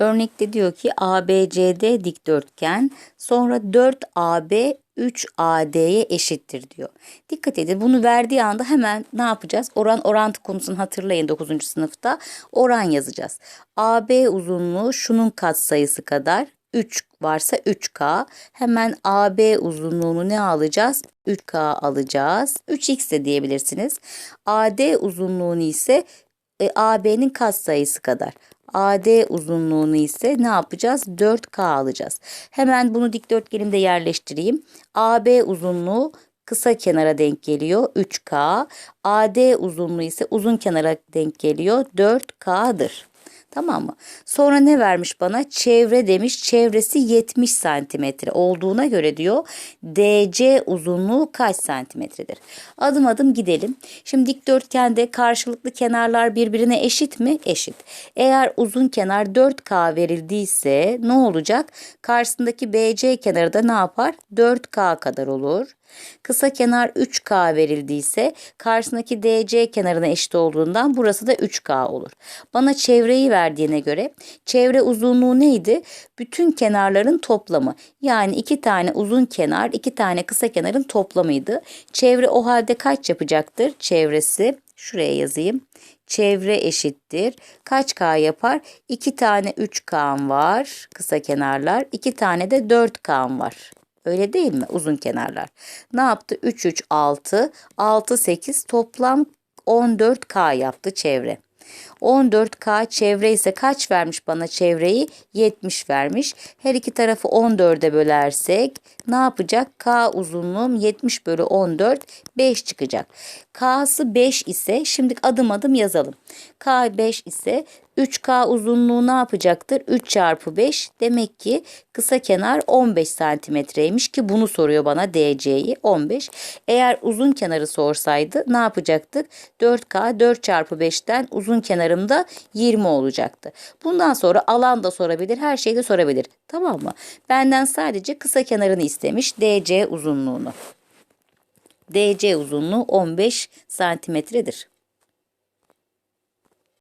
Örnekte diyor ki ABCD dikdörtgen sonra 4AB 3AD'ye eşittir diyor. Dikkat edin bunu verdiği anda hemen ne yapacağız? Oran orantı konusunu hatırlayın 9. sınıfta. Oran yazacağız. AB uzunluğu şunun katsayısı kadar 3 varsa 3K. Hemen AB uzunluğunu ne alacağız? 3K alacağız. 3X de diyebilirsiniz. AD uzunluğunu ise e, AB'nin katsayısı kadar. AD uzunluğunu ise ne yapacağız? 4K alacağız. Hemen bunu dikdörtgenimde yerleştireyim. AB uzunluğu kısa kenara denk geliyor 3K. AD uzunluğu ise uzun kenara denk geliyor 4K'dır. Tamam mı? Sonra ne vermiş bana? Çevre demiş. Çevresi 70 santimetre olduğuna göre diyor DC uzunluğu kaç santimetredir? Adım adım gidelim. Şimdi dikdörtgende karşılıklı kenarlar birbirine eşit mi? Eşit. Eğer uzun kenar 4K verildiyse ne olacak? Karşısındaki BC kenarı da ne yapar? 4K kadar olur. Kısa kenar 3K verildiyse karşısındaki DC kenarına eşit olduğundan burası da 3K olur. Bana çevreyi verdiğine göre çevre uzunluğu neydi? Bütün kenarların toplamı. Yani iki tane uzun kenar, iki tane kısa kenarın toplamıydı. Çevre o halde kaç yapacaktır? Çevresi şuraya yazayım. Çevre eşittir. Kaç K yapar? 2 tane 3K var kısa kenarlar. 2 tane de 4K var. Öyle değil mi? Uzun kenarlar. Ne yaptı? 3, 3, 6. 6, 8 toplam 14K yaptı çevre. 14K çevre ise kaç vermiş bana çevreyi? 70 vermiş. Her iki tarafı 14'e bölersek ne yapacak? K uzunluğum 70 bölü 14 5 çıkacak. K'sı 5 ise şimdi adım adım yazalım. K 5 ise 3K uzunluğu ne yapacaktır? 3 çarpı 5 demek ki kısa kenar 15 santimetreymiş ki bunu soruyor bana DC'yi 15. Eğer uzun kenarı sorsaydı ne yapacaktık? 4K 4 çarpı 5'ten uzun kenarımda 20 olacaktı. Bundan sonra alan da sorabilir her şeyi de sorabilir. Tamam mı? Benden sadece kısa kenarını istemiş DC uzunluğunu. DC uzunluğu 15 santimetredir.